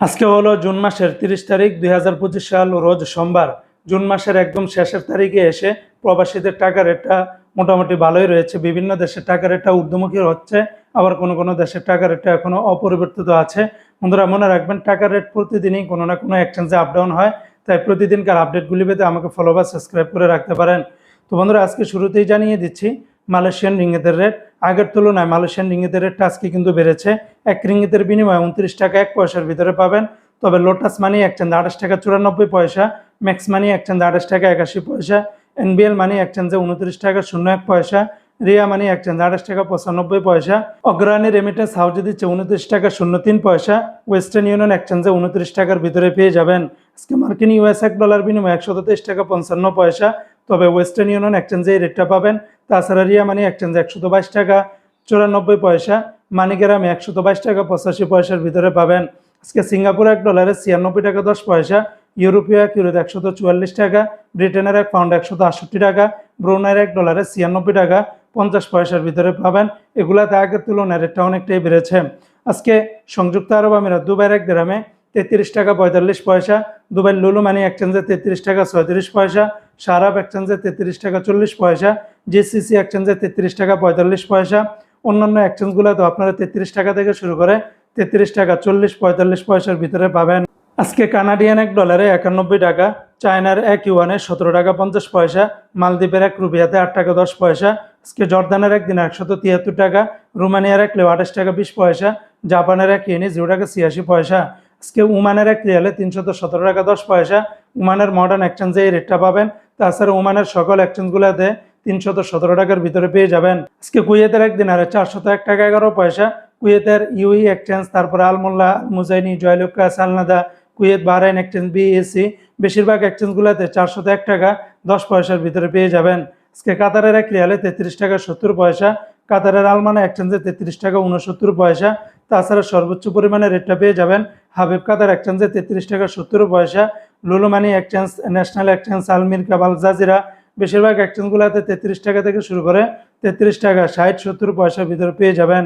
আজকে হলো জুন মাসের তিরিশ তারিখ, দুই হাজার পঁচিশ সাল, রোজ সোমবার। জুন মাসের একদম শেষের তারিখে এসে প্রবাসীদের টাকা রেটটা মোটামুটি ভালোই রয়েছে। বিভিন্ন দেশের টাকা রেটটা ঊর্ধ্বমুখী হচ্ছে, আবার কোনো কোনো দেশের টাকা রেটটা এখনও অপরিবর্তিত আছে। বন্ধুরা, মনে রাখবেন টাকা রেট প্রতিদিনই কোনো না কোনো এক্সচেঞ্জে আপ ডাউন হয়, তাই প্রতিদিনকার আপডেটগুলি পেতে আমাকে ফলো বা সাবস্ক্রাইব করে রাখতে পারেন। তো বন্ধুরা, আজকে শুরুতেই জানিয়ে দিচ্ছি মালয়েশিয়ান রিঙ্গিতের রেট আগের তুলনায় মালয়েশিয়ান রিঙ্গিতের রেটটা আজকে কিন্তু বেড়েছে। এক রিঙ্গিতের বিনিময়ে উনত্রিশ টাকা এক পয়সার ভিতরে পাবেন। তবে লোটাস মানি এক একচেঞ্জ আঠাশ টাকা চুরানব্বই পয়সা ম্যাক্স মানি এক একচেঞ্জ আঠাশ টাকা একাশি পয়সা এনবিএল মানি এক একচেঞ্জে উনত্রিশ টাকা শূন্য এক পয়সা রিয়া মানি এক একচেঞ্জ আঠাশ টাকা পঁচানব্বই পয়সা অগ্রণী রেমিটেন্স হাউজে দিচ্ছে উনত্রিশ টাকা শূন্য তিন পয়সা ওয়েস্টার্ন ইউনিয়ন একচেঞ্জে উনত্রিশ টাকার ভিতরে পেয়ে যাবেন। আজকে মার্কিন ইউএস এক ডলার বিনিময়ে একশো তেইশ টাকা পঞ্চান্ন পয়সা তবে ওয়েস্টার্ন ইউনিয়ন এক্সচেঞ্জে এই রেটটা পাবেন। তাছাড়া রিয়া মানি এক্সচেঞ্জে একশো বাইশ টাকা, চুরানব্বই পয়সা, মানিগ্রামে একশো বাইশ টাকা, পঁচাশি পয়সার ভিতরে পাবেন। আজকে সিঙ্গাপুর এক ডলারে ছিয়ানব্বই টাকা, দশ পয়সা, ইউরোপীয় এক ইউরোতে একশত চুয়াল্লিশ টাকা, ব্রিটেনের এক পাউন্ড একশত আটষট্টি টাকা, ব্রুনাইয়ের এক ডলারে ছিয়ানব্বই টাকা, পঞ্চাশ পয়সার ভিতরে পাবেন। এগুলাতে আগের তুলনায় রেটটা অনেকটাই বেড়েছে। আজকে সংযুক্ত আরব আমিরাত, দুবাইয়ের এক গ্রামে তেত্রিশ টাকা পঁয়তাল্লিশ পয়সা, দুবাই লুলু মানি এক্সচেঞ্জে তেত্রিশ টাকা ছয়ত্রিশ পয়সা, সারাব এক্সচেঞ্জে তেত্রিশ টাকা চল্লিশ পয়সা জিসিসি এক্সচেঞ্জে তেত্রিশ টাকা পঁয়তাল্লিশ পয়সা। অন্যান্য এক্সচেঞ্জগুলোতে আপনারা তেত্রিশ টাকা থেকে শুরু করে তেত্রিশ টাকা চল্লিশ পঁয়তাল্লিশ পয়সার ভিতরে পাবেন। আজকে কানাডিয়ান এক ডলারে একানব্বই টাকা চায়নার এক ইউয়ানে সতেরো টাকা পঞ্চাশ পয়সা, মালদ্বীপের এক রুপিয়াতে আট টাকা দশ পয়সা, আজকে জর্দানের এক দিনে একশত তিয়াত্তর টাকা, রোমানিয়ার এক লেও আঠাশ টাকা বিশ পয়সা, জাপানের এক ইয়েনি জিরো টাকা ছিয়াশি পয়সা। আজকে উমানের এক রিয়ালে তিনশত সতেরো টাকা দশ পয়সা উমানের মডার্ন এক্সচেঞ্জে এই রেটটা পাবেন। তাছাড়া উমানের সকল এক্সচেঞ্জগুলোতে তিনশত সতেরো টাকার ভিতরে পেয়ে যাবেন। আজকে কুয়েতের এক দিনারে চারশত এক টাকা এগারো পয়সা। কুয়েতের ইউই এক্সচেঞ্জ তারপরে আলমোল্লা মুজাইনি জয়লুকা সালনাদা, কুয়েত, বাহরাইন এক্সচেঞ্জ বিএসসি বেশিরভাগ এক্সচেঞ্জগুলোতে চারশত এক টাকা দশ পয়সার ভিতরে পেয়ে যাবেন। আজকে কাতারের এক রিয়ালে তেত্রিশ টাকা সত্তর পয়সা, কাতারের আলমানা এক্সচেঞ্জে তেত্রিশ টাকা উনসত্তর পয়সা। তাছাড়া সর্বোচ্চ পরিমাণে রেটটা পেয়ে যাবেন হাবিব কাতার এক্সচেঞ্জে তেত্রিশ টাকা সত্তর পয়সা, Lulu money exchange national exchange আলমির কাবাল, জাজিরা, বেশিরভাগ এক্সচেঞ্জগুলোতে তেত্রিশ টাকা থেকে শুরু করে তেত্রিশ টাকা, ষাট, সত্তর পয়সার ভিতরে পেয়ে যাবেন।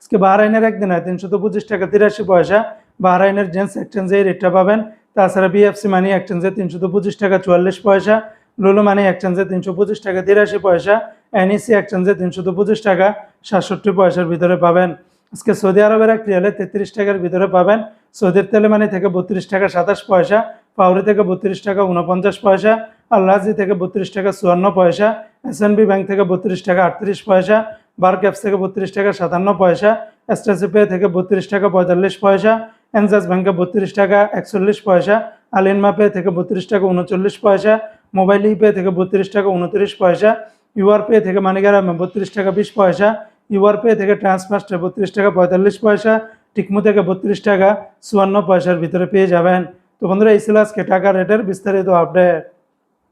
আজকে বাহরাইনের একদিন হয় তিনশত পঁচিশ টাকা, তিরাশি পয়সা। বাহরাইনের জেন্টস এক্সচেঞ্জে এই রেটটা পাবেন। তাছাড়া বিএফসি মানি এক্সচেঞ্জে তিনশত পঁচিশ টাকা, চুয়াল্লিশ পয়সা। লুলু মানি এক্সচেঞ্জে তিনশো পঁচিশ টাকা, তিরাশি পয়সা। এনইসি এক্সচেঞ্জে তিনশত পঁচিশ টাকা, সাতষট্টি পয়সার ভিতরে পাবেন। আজকে সৌদি আরবের এক রিয়ালে তেত্রিশ টাকার ভিতরে পাবেন। সৌদির তেলেমানি থেকে বত্রিশ টাকা সাতাশ পয়সা পাউরি থেকে বত্রিশ টাকা উনপঞ্চাশ পয়সা আল্লাজি থেকে বত্রিশ টাকা চুয়ান্ন পয়সা এসএনবি ব্যাংক থেকে বত্রিশ টাকা আটত্রিশ পয়সা বার ক্যাপস থেকে বত্রিশ টাকা সাতান্ন পয়সা এসটাসি পে থেকে বত্রিশ টাকা পঁয়তাল্লিশ পয়সা এনজাস ব্যাংকে বত্রিশ টাকা একচল্লিশ পয়সা আলিনমা পে থেকে বত্রিশ টাকা উনচল্লিশ পয়সা মোবাইল ই পে থেকে বত্রিশ টাকা উনত্রিশ পয়সা ইউআর পে থেকে মানিগ্রামে বত্রিশ টাকা বিশ পয়সা ইউআর পে থেকে ট্রান্সফার্স্টে বত্রিশ টাকা পঁয়তাল্লিশ পয়সা টিকমু থেকে বত্রিশ টাকা চুয়ান্ন পয়সার ভিতরে পেয়ে যাবেন। তো বন্ধুরা, এই ছিল আজকে টাকা রেটের বিস্তারিত আপডেট